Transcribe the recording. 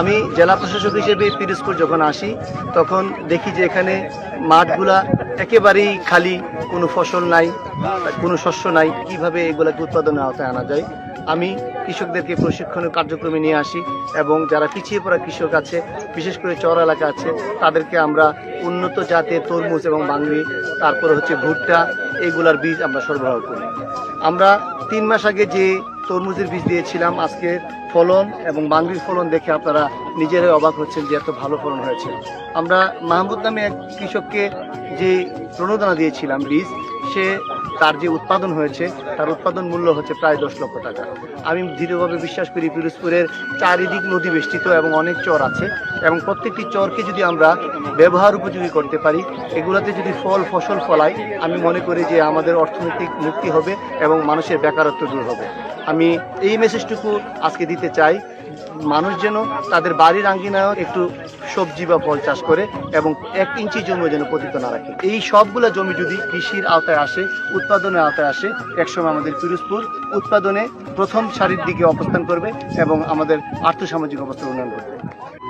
আমি জেলা প্রশাসক হিসেবে পিরোজপুর যখন আসি, তখন দেখি যে এখানে মাঠগুলা একেবারেই খালি, কোনো ফসল নাই, কোনো শস্য নাই, কীভাবে এগুলাকে উৎপাদনের আওতায় আনা যায়। আমি কৃষকদেরকে প্রশিক্ষণের কার্যক্রমে নিয়ে আসি এবং যারা পিছিয়ে পড়া কৃষক আছে, বিশেষ করে চর এলাকা আছে, তাদেরকে আমরা উন্নত জাতের তরমুজ এবং বাংলি তারপরে হচ্ছে ভুট্টা, এগুলার বীজ আমরা সরবরাহ করি। আমরা তিন মাস আগে যে তরমুজের বীজ দিয়েছিলাম, আজকে ফলন এবং বাংলির ফলন দেখে আপনারা নিজেরাই অবাক হচ্ছেন যে এত ভালো ফলন হয়েছে। আমরা মাহমুদ নামে এক কৃষককে যে প্রণোদনা দিয়েছিলাম বীজ, সে তার যে উৎপাদন হয়েছে, তার উৎপাদন মূল্য হচ্ছে প্রায় দশ লক্ষ টাকা। আমি দৃঢ়ভাবে বিশ্বাস করি পিরোজপুরের চারিদিক নদী বেষ্টিত এবং অনেক চর আছে এবং প্রত্যেকটি চরকে যদি আমরা ব্যবহার উপযোগী করতে পারি, এগুলোতে যদি ফল, ফসল ফলাই আমি মনে করি যে আমাদের অর্থনৈতিক মুক্তি হবে এবং মানুষের বেকারত্ব দূর হবে। আমি এই মেসেজটুকু আজকে দিতে চাই। মানুষ যেন তাদের বাড়ির আঙ্গিনায় একটু সবজি বা ফল চাষ করে এবং এক ইঞ্চি জমি যেন পতিত না রাখে। এই সবগুলো জমি যদি কৃষির আওতায় আসে, উৎপাদনের আওতায় আসে, একসময় আমাদের পিরোজপুর উৎপাদনে প্রথম সারির দিকে অবস্থান করবে এবং আমাদের আর্থসামাজিক অবস্থার উন্নয়ন করবে।